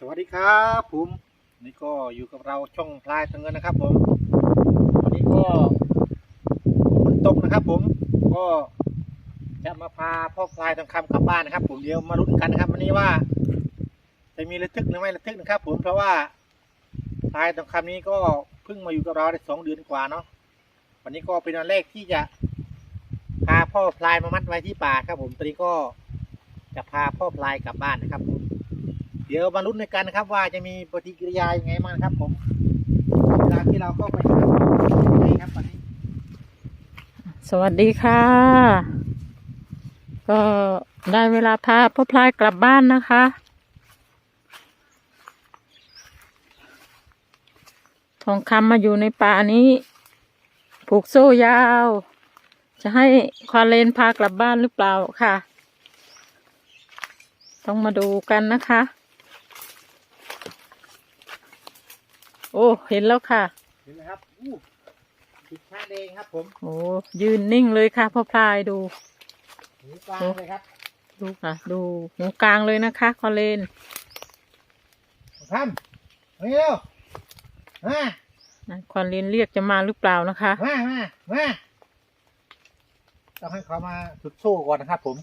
สวัสดีครับผมนี่ก็อยู่กับเราช่องพลายทางเงินนะครับผมวันนี้ก็ฝนตกนะครับ ผมก็จะมาพาพ่อพลายทองคำกลับบ้านนะครับ ผมเดี๋ยวมาลุ้นกันนะครับ วันนี้ว่า จะมีระทึกหรือไม่ระทึกนะครับ ผมเพราะว่าพลายทองคำนี้ก็เพิ่งมาอยู่กับเราได้สองเดือนกว่าเนาะวันนี้ก็เป็นวันแรกที่จะพาพ่อพลายมามัดไว้ที่ป่าครับ ผมตอนนี้ก็จะพาพ่อพลายกลับบ้านนะครับผม เดี๋ยวมาลุ้นในกันนะครับ ว่าจะมีปฏิกิริยายังไงบ้างนะครับ ผมเวลาที่เราเข้าไปครับวันนี้สวัสดีค่ะ ก็ได้เวลาพาพ่อพลายกลับบ้านนะคะ ทองคำมาอยู่ในป่านี้ ผูกโซ่ยาว จะให้ควาเลนพากลับบ้านหรือเปล่าค่ะ ต้องมาดูกันนะคะ โอ้ เห็นแล้วค่ะ เห็นไหมครับอู้ติดชาแดงครับผมโอ้ยืนนิ่งเลยค่ะพ่อพลายดูหูกลางเลยครับ ดูค่ะ ดูหูกลางเลยนะคะคอเลนทำมาเร็วมานะคอเลนเรียกจะมาหรือเปล่านะคะ มามามาต้องให้เขามาสุดโซ่ก่อนนะครับผม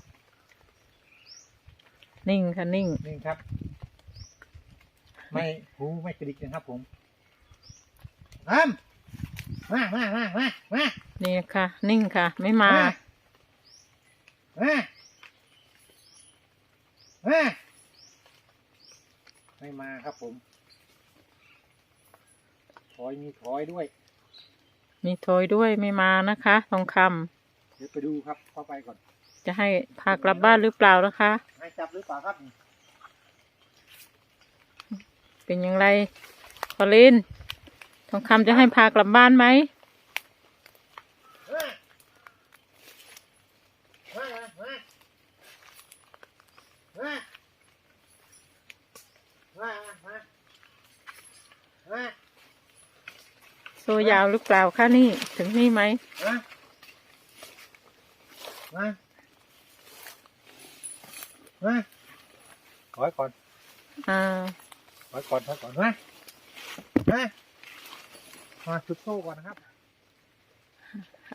นิ่งค่ะนิ่งนี่ครับ ไม่หูไม่กระดิกนะครับผม ทำมามามามามานี่ค่ะ นิ่งค่ะ ไม่มา มามาไม่มาครับผม ถอยมีถอยด้วย มีโทยด้วยไม่มานะคะทองคำเดี๋ยวไปดูครับเข้าไปก่อน จะให้พากลับบ้านหรือเปล่านะคะ ให้จับหรือเปล่าครับ เป็นอย่างไรคอเลน ทองคำจะให้พากลับบ้านไหมโซยาวหรือเปล่าคะนี่ ถึงนี่ไหมมามามาถอยก่อน อ่าถอยก่อนถอยก่อนมามา มาชุดโซ่ก่อนนะครับ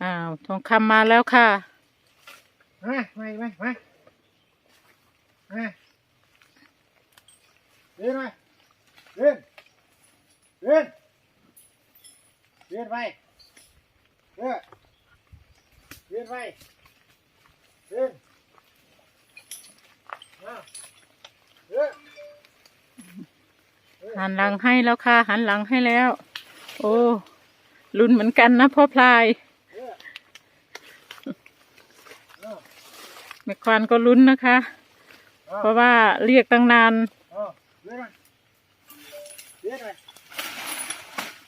อ้าวทองคำมาแล้วค่ะมามาอีกไหมมามาเดินไปเดินเดินเดินไปเดินเดินไปเดินมาเดินหันหลังให้แล้วค่ะ หันหลังให้แล้ว โอ้ลุ้นเหมือนกันนะพ่อพลายแม่ควานก็ลุ้นนะคะ เพราะว่าเรียกตั้งนานเออเดินไปเดินไป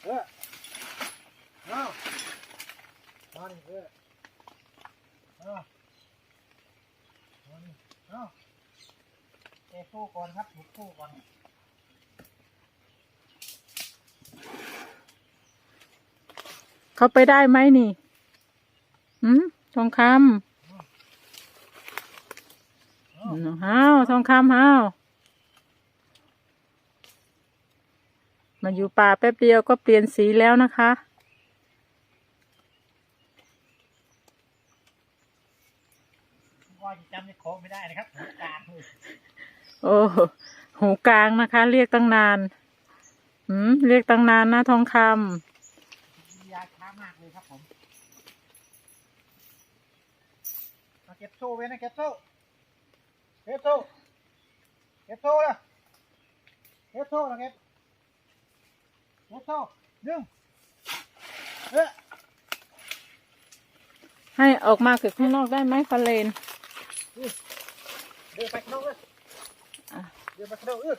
เออเอามานี่เออเอามานี่เอาเอะสู้ก่อนครับถูกสู้ก่อน เขาไปได้ไหมนี่หืมทองคำห้าวทองคำห้าวมาอยู่ป่าแป๊บเดียวก็เปลี่ยนสีแล้วนะคะว่าจำในของไม่ได้นะครับหูกลางเลยโอ้หูกลางนะคะ เรียกตั้งนานหืม เรียกตั้งนานนะทองคยาช้ามากเลยครับผม มาเก็บโซ่ไว้นะเก็บโซ่เก็บโซ่เก็บโซ่ละเก็บโซ่ละเก็บเก็บโซ่ดึงเอ๊ะำให้ออกมาคือข้างนอกได้ไหมฟาเลนเดินไปข้างนอกเลยอะเดินไปข้างนอกเออ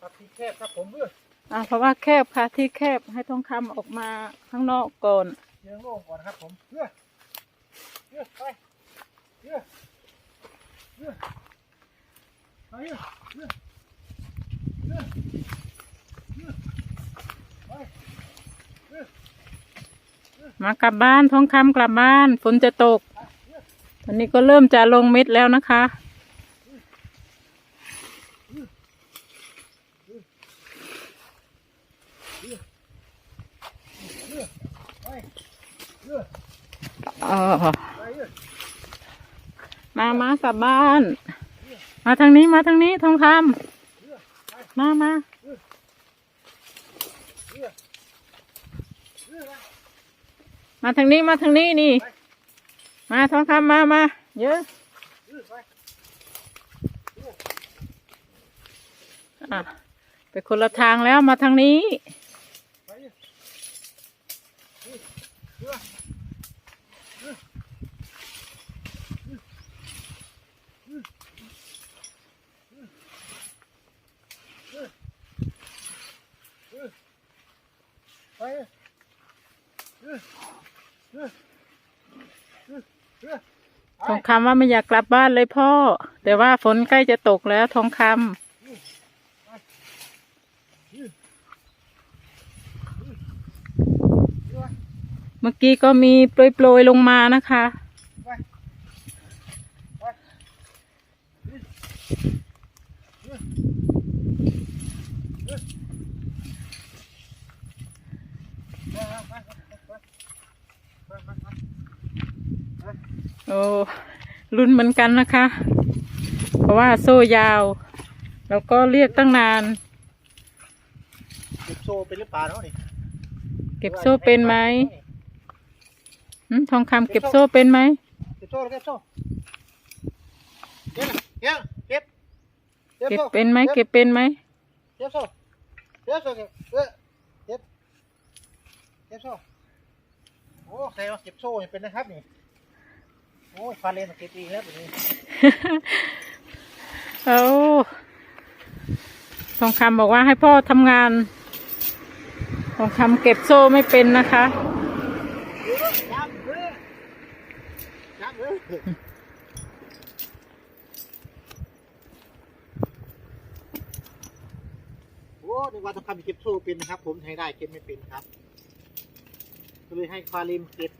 ครับที่แคบครับผมเอออ่าเพราะว่าแคบค่ะที่แคบให้ทองคำออกมาข้างนอกก่อนเดินโล่งก่อนนะครับผมเออเออไป มากลับบ้านท้องคำกลับบ้านฝนจะตก ตอนนี้ก็เริ่มจะลงเม็ดแล้วนะคะ อ๋อ มามากลับบ้าน มาทางนี้มาทางนี้ทองคำมามามาทางนี้มาทางนี้นี่ มาทองคำมามาเยอะอะไปคนละทางแล้วมาทางนี้ ทองคำว่าไม่อยากกลับบ้านเลยพ่อ แต่ว่าฝนใกล้จะตกแล้วทองคำเมื่อกี้ก็มีโปรยๆลงมานะคะ โอ้ลุ้นเหมือนกันนะคะ เพราะว่าโซ่ยาว แล้วก็เรียกตั้งนาน เก็บโซ่เป็นหรือเปล่าเนาะนี่เก็บโซ่เป็นไหมหึทองคำเก็บโซ่เป็นไหมเก็บโซ่เก็บโซ่เก็บเก็บเก็บเก็บโซ่เป็นไหมเก็บเป็นไหมเก็บโซ่เก็บโซ่เก็บเออเก็บเก็บโซ่โอ้ใครว่าเก็บโซ่เนี่ยเป็นนะครับนี่ โอ้ยฟาเลนเก็บเองแล้วแบบนี้โอ้ทองคำบอกว่าให้พ่อทำงานทองคำเก็บโซ่ไม่เป็นนะคะจับเลยจับเลยโอ้ในวันสำคัญเก็บโซ่เป็นนะครับ ผมให้ได้เก็บไม่เป็นครับ ก็เลยให้ฟาเลนเก็บ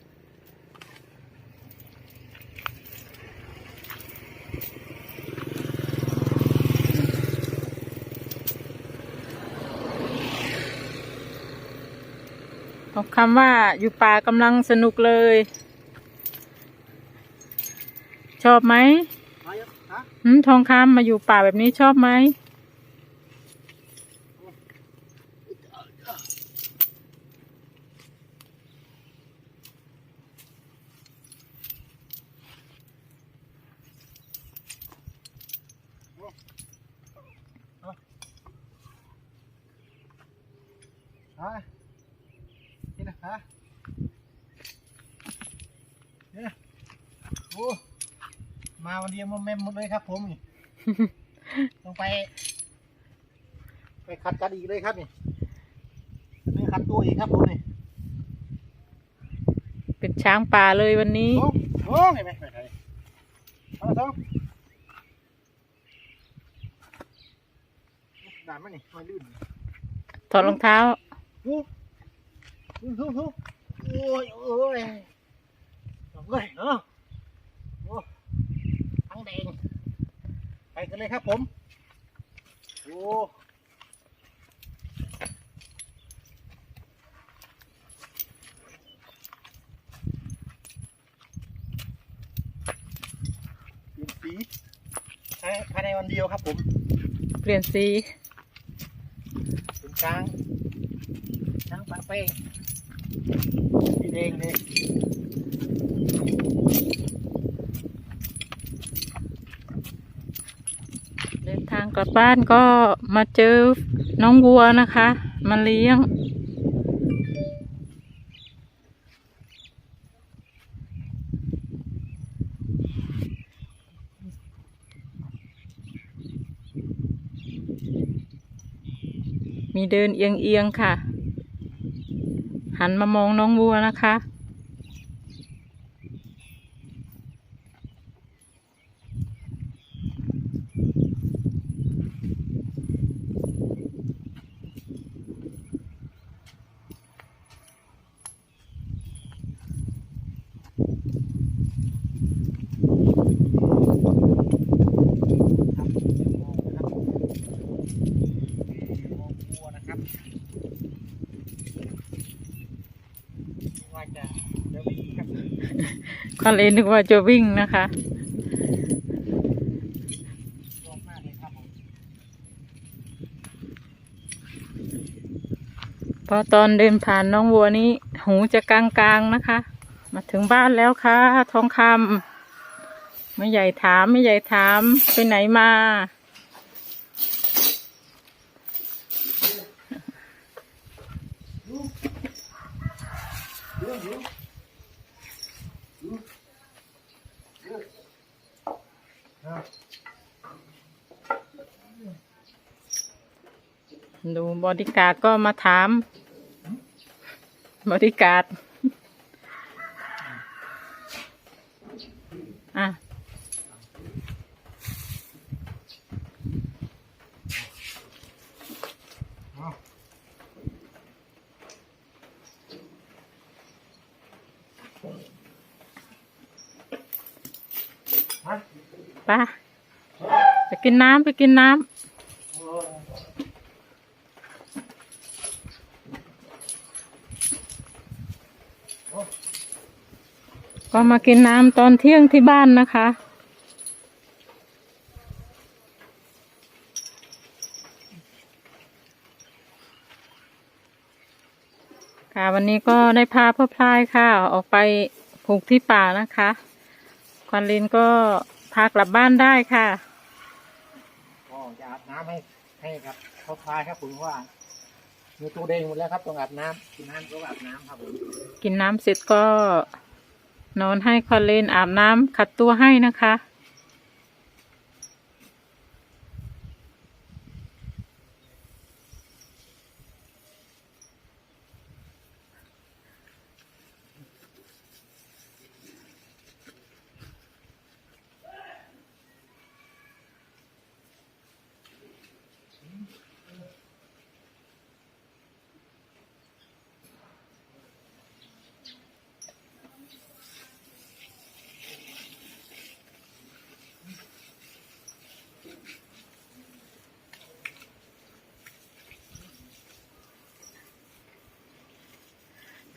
คำว่าอยู่ป่ากำลังสนุกเลย ชอบไหมมายังฮะหืมทองคำมาอยู่ป่าแบบนี้ชอบไหมฮะนี่นะ ฮะนี่นะโอ้มาวันเดียวมาเมมหมดเลยครับ ผมนี่ ต้องไป ไปขัดกันอีกเลยครับนี่นี่ขัดตัวอีกครับผมนี่เป็นช้างป่าเลยวันนี้โอ้โอ้เห็นไหมเห็นไหมเอาละสองด่านมันนี่มาลื่นถอดรองเท้า ฮู้ฮู้ฮู้ฮู้โอ้ยโอ้ยเอาเลยเนาะโอ้ทั้งแดงไปกันเลยครับผมโอ้เปลี่ยนสีภายภายในวันเดียวครับผม เปลี่ยนสีเป็นช้างช้างปางเป้ สีแดงเลยเดินทางกลับบ้านก็มาเจอน้องวัวนะคะ มาเลี้ยง มีเดินเอียงๆค่ะ หันมามองน้องวัวนะคะ ครับมองนะครับมองวัวนะครับว่าจะ เดี๋ยววิ่งครับ ควาเลยนึกว่าจะวิ่งนะคะ พอตอนเดินผ่านน้องวัวนี้ หูจะกลางๆนะคะ มาถึงบ้านแล้วค่ะ ทองคำไม่ใหญ่ถามไม่ใหญ่ถามไปไหนมา ดู บอดี้การ์ดก็มาถาม บอดี้การ์ดอะเอาฮะไปไปกินน้ำไปกินน้ำ ก็มากินน้ำตอนเที่ยงที่บ้านนะคะ ค่ะวันนี้ก็ได้พาพ่อพลายค่ะ ออกไปผูกที่ป่านะคะควันลินก็พากลับบ้านได้ค่ะก็จะอาบน้ำให้ให้ครับเขาทายครับผมว่ามีตัวเด้งหมดแล้วครับต้องอาบน้ำกินน้ำก็อาบน้ำครับผมกินน้ำเสร็จก็ นอนให้ควันลินอาบน้ำขัดตัวให้นะคะ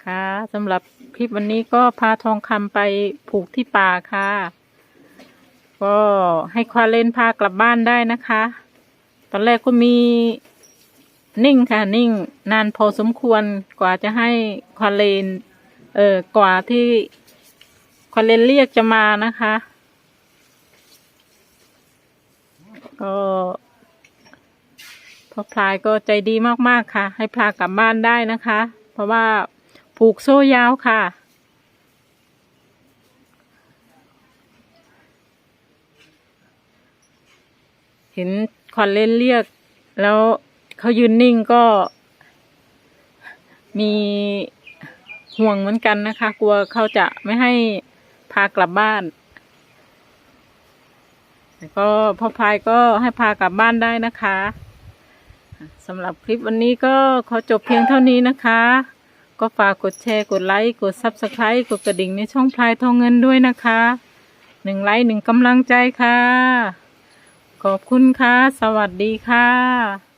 คะสำหรับคลิปวันนี้ก็พาทองคำไปผูกที่ป่าค่ะ ก็ให้ควาเลนพากลับบ้านได้นะคะ ตอนแรกก็มีนิ่งค่ะนิ่งนานพอสมควรกว่าจะให้ควาเลน เออกว่าที่ควาเลนเรียกจะมานะคะ ก็พ่อพลายก็ใจดีมากๆค่ะ ให้พากลับบ้านได้นะคะ เพราะว่า ผูกโซ่ยาวค่ะ เห็นควันเล่นเรียก แล้วเขายืนนิ่งก็ มีห่วงเหมือนกันนะคะ กลัวเขาจะไม่ให้พากลับบ้านแต่ก็พ่อพายก็ให้พากลับบ้านได้นะคะสำหรับคลิปวันนี้ก็ขอจบเพียงเท่านี้นะคะ ก็ฝากกดแชร์กดไลค์กดซับสไครต์กดกระดิ่งในช่องพลายทองเงินด้วยนะคะหนึ่งไลค์หนึ่งกำลังใจค่ะ ขอบคุณค่ะ สวัสดีค่ะ